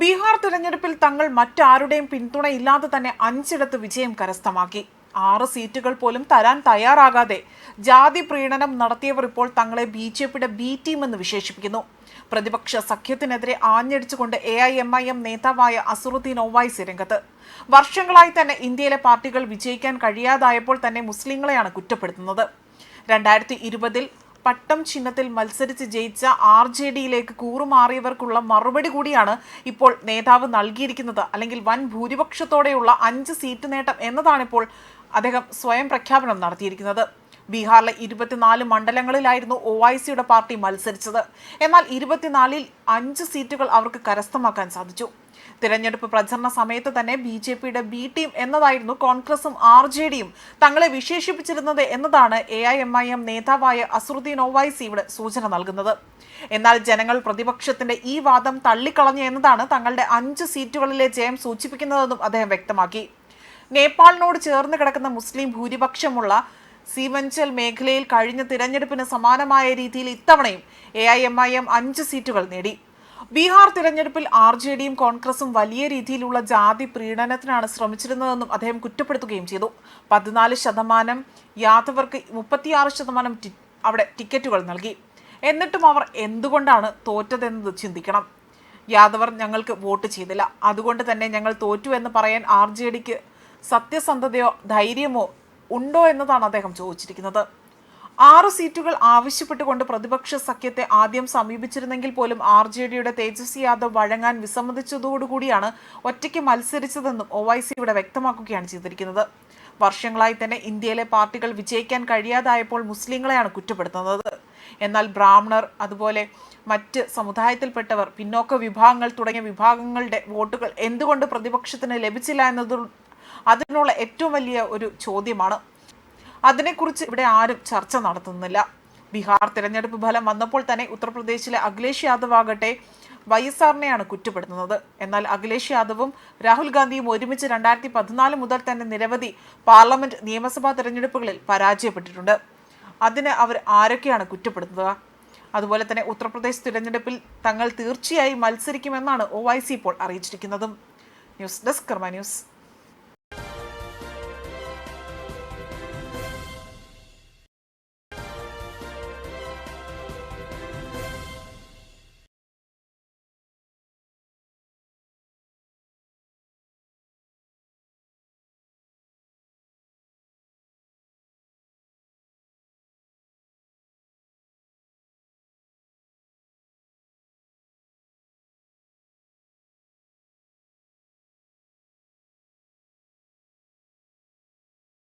ബീഹാർ തിരഞ്ഞെടുപ്പിൽ തങ്ങൾ മറ്റാരുടെയും പിന്തുണയില്ലാതെ തന്നെ അഞ്ചിടത്ത് വിജയം കരസ്ഥമാക്കി. ആറ് സീറ്റുകൾ പോലും തരാൻ തയ്യാറാകാതെ ജാതി പ്രീണനം നടത്തിയവർ ഇപ്പോൾ തങ്ങളെ ബി ജെ പിയുടെ ബി ടീം എന്ന് വിശേഷിപ്പിക്കുന്നു. പ്രതിപക്ഷ സഖ്യത്തിനെതിരെ ആഞ്ഞടിച്ചുകൊണ്ട് A I M I M നേതാവായ അസുറുദ്ദീൻ ഒവൈസി രംഗത്ത്. വർഷങ്ങളായി തന്നെ ഇന്ത്യയിലെ പാർട്ടികൾ വിജയിക്കാൻ കഴിയാതായപ്പോൾ തന്നെ മുസ്ലിങ്ങളെയാണ് കുറ്റപ്പെടുത്തുന്നത്. രണ്ടായിരത്തി ഇരുപതിൽ പട്ടം ചിഹ്നത്തിൽ മത്സരിച്ച് ജയിച്ച ആർ ജെ ഡിയിലേക്ക് കൂറുമാറിയവർക്കുള്ള മറുപടി കൂടിയാണ് ഇപ്പോൾ നേതാവ് നൽകിയിരിക്കുന്നത്. അല്ലെങ്കിൽ വൻ ഭൂരിപക്ഷത്തോടെയുള്ള അഞ്ച് സീറ്റ് നേട്ടം എന്നതാണിപ്പോൾ അദ്ദേഹം സ്വയം പ്രഖ്യാപനം നടത്തിയിരിക്കുന്നത്. ബീഹാറിലെ ഇരുപത്തിനാല് മണ്ഡലങ്ങളിലായിരുന്നു ഒ ഐ സിയുടെ പാർട്ടി മത്സരിച്ചത്. എന്നാൽ ഇരുപത്തിനാലിൽ അഞ്ച് സീറ്റുകൾ അവർക്ക് കരസ്ഥമാക്കാൻ സാധിച്ചു. തിരഞ്ഞെടുപ്പ് പ്രചരണ സമയത്ത് തന്നെ ബി ജെ പിയുടെ ബി ടീം എന്നതായിരുന്നു കോൺഗ്രസും ആർ ജെ ഡിയും തങ്ങളെ വിശേഷിപ്പിച്ചിരുന്നത് എന്നതാണ് A I M I M നേതാവായ അസുറുദ്ദീൻ ഒവൈസി ഇവിടെ സൂചന നൽകുന്നത്. എന്നാൽ ജനങ്ങൾ പ്രതിപക്ഷത്തിന്റെ ഈ വാദം തള്ളിക്കളഞ്ഞു എന്നതാണ് തങ്ങളുടെ അഞ്ച് സീറ്റുകളിലെ ജയം സൂചിപ്പിക്കുന്നതെന്നും അദ്ദേഹം വ്യക്തമാക്കി. നേപ്പാളിനോട് ചേർന്ന് കിടക്കുന്ന മുസ്ലിം ഭൂരിപക്ഷമുള്ള സീമഞ്ചൽ മേഖലയിൽ കഴിഞ്ഞ തിരഞ്ഞെടുപ്പിന് സമാനമായ രീതിയിൽ ഇത്തവണയും A I M I M അഞ്ച് സീറ്റുകൾ നേടി. ബീഹാർ തിരഞ്ഞെടുപ്പിൽ ആർ ജെ ഡിയും കോൺഗ്രസും വലിയ രീതിയിലുള്ള ജാതി പ്രീണനത്തിനാണ് ശ്രമിച്ചിരുന്നതെന്നും അദ്ദേഹം കുറ്റപ്പെടുത്തുകയും ചെയ്തു. പതിനാല് ശതമാനം യാദവർക്ക് മുപ്പത്തിയാറ് ശതമാനം അവിടെ ടിക്കറ്റുകൾ നൽകി. എന്നിട്ടും അവർ എന്തുകൊണ്ടാണ് തോറ്റതെന്നത് ചിന്തിക്കണം. യാദവർ ഞങ്ങൾക്ക് വോട്ട് ചെയ്തില്ല. അതുകൊണ്ട് തന്നെ ഞങ്ങൾ തോറ്റു എന്ന് പറയാൻ ആർ ജെ ഡിക്ക് സത്യസന്ധതയോ ധൈര്യമോ ഉണ്ടോ എന്നതാണ് അദ്ദേഹം ചോദിച്ചിരിക്കുന്നത്. ആറ് സീറ്റുകൾ ആവശ്യപ്പെട്ടുകൊണ്ട് പ്രതിപക്ഷ സഖ്യത്തെ ആദ്യം സമീപിച്ചിരുന്നെങ്കിൽ പോലും ആർ ജെ ഡിയുടെ തേജസ്വി യാദവ് വഴങ്ങാൻ വിസമ്മതിച്ചതോടുകൂടിയാണ് ഒറ്റയ്ക്ക് മത്സരിച്ചതെന്നും ഒ വൈ സി ഇവിടെ വ്യക്തമാക്കുകയാണ് ചെയ്തിരിക്കുന്നത്. വർഷങ്ങളായി തന്നെ ഇന്ത്യയിലെ പാർട്ടികൾ വിജയിക്കാൻ കഴിയാതായപ്പോൾ മുസ്ലിങ്ങളെയാണ് കുറ്റപ്പെടുത്തുന്നത്. എന്നാൽ ബ്രാഹ്മണർ അതുപോലെ മറ്റ് സമുദായത്തിൽപ്പെട്ടവർ പിന്നോക്ക വിഭാഗങ്ങൾ തുടങ്ങിയ വിഭാഗങ്ങളുടെ വോട്ടുകൾ എന്തുകൊണ്ട് പ്രതിപക്ഷത്തിന് ലഭിച്ചില്ല എന്നത് അതിനുള്ള ഏറ്റവും വലിയ ഒരു ചോദ്യമാണ്. അതിനെക്കുറിച്ച് ഇവിടെ ആരും ചർച്ച നടത്തുന്നില്ല. ബീഹാർ തിരഞ്ഞെടുപ്പ് ഫലം വന്നപ്പോൾ തന്നെ ഉത്തർപ്രദേശിലെ അഖിലേഷ് യാദവ് ആകട്ടെ വൈ എസ് ആറിനെയാണ് കുറ്റപ്പെടുത്തുന്നത്. എന്നാൽ അഖിലേഷ് യാദവും രാഹുൽ ഗാന്ധിയും ഒരുമിച്ച് രണ്ടായിരത്തി പതിനാല് മുതൽ തന്നെ നിരവധി പാർലമെന്റ് നിയമസഭാ തെരഞ്ഞെടുപ്പുകളിൽ പരാജയപ്പെട്ടിട്ടുണ്ട്. അതിന് അവർ ആരൊക്കെയാണ് കുറ്റപ്പെടുത്തുക? അതുപോലെ തന്നെ ഉത്തർപ്രദേശ് തിരഞ്ഞെടുപ്പിൽ തങ്ങൾ തീർച്ചയായും മത്സരിക്കുമെന്നാണ് ഒ ഇപ്പോൾ അറിയിച്ചിരിക്കുന്നതും. News desk Karma news.